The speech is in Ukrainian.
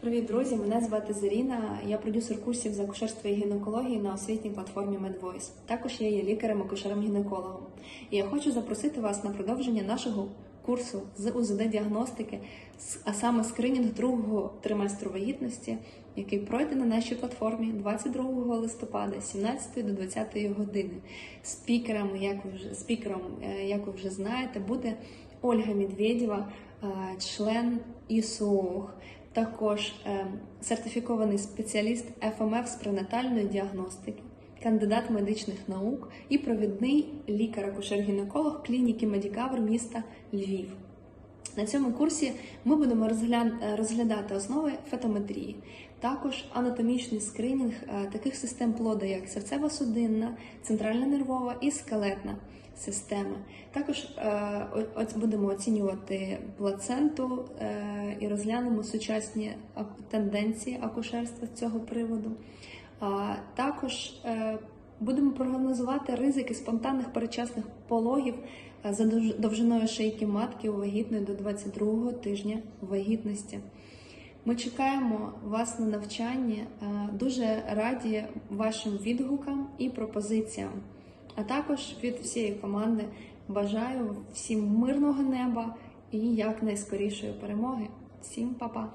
Привіт, друзі! Мене звати Заріна. Я продюсер курсів з акушерства і гінекології на освітній платформі MedVoice. Також я є лікарем акушером гінекологом І я хочу запросити вас на продовження нашого курсу з УЗД діагностики, а саме скринінг другого триместру вагітності, який пройде на нашій платформі 22 листопада з 17 до 20 години. Спікером, як ви вже спікером, е, як ви вже знаєте, буде Ольга Медведєва, е, член ІСООГ, також е, сертифікований спеціаліст ФМФ з пренатальної діагностики, кандидат медичних наук і провідний лікар-акушер-гінеколог клініки Медікавр міста Львів. На цьому курсі ми будемо розглядати основи фетометрії, також анатомічний скринінг е, таких систем плоду, як серцево-судинна, центральна нервова і скелетна системи. Також е, будемо оцінювати плаценту е, і розглянемо сучасні тенденції акушерства з цього приводу. Також будемо прогнозувати ризики спонтанних передчасних пологів е, за довжиною шийки матки у вагітної до 22-го тижня вагітності. Ми чекаємо вас на навчанні. е, Дуже раді вашим відгукам і пропозиціям. А також від всієї команди бажаю всім мирного неба і якнайскорішої перемоги. Всім па-па!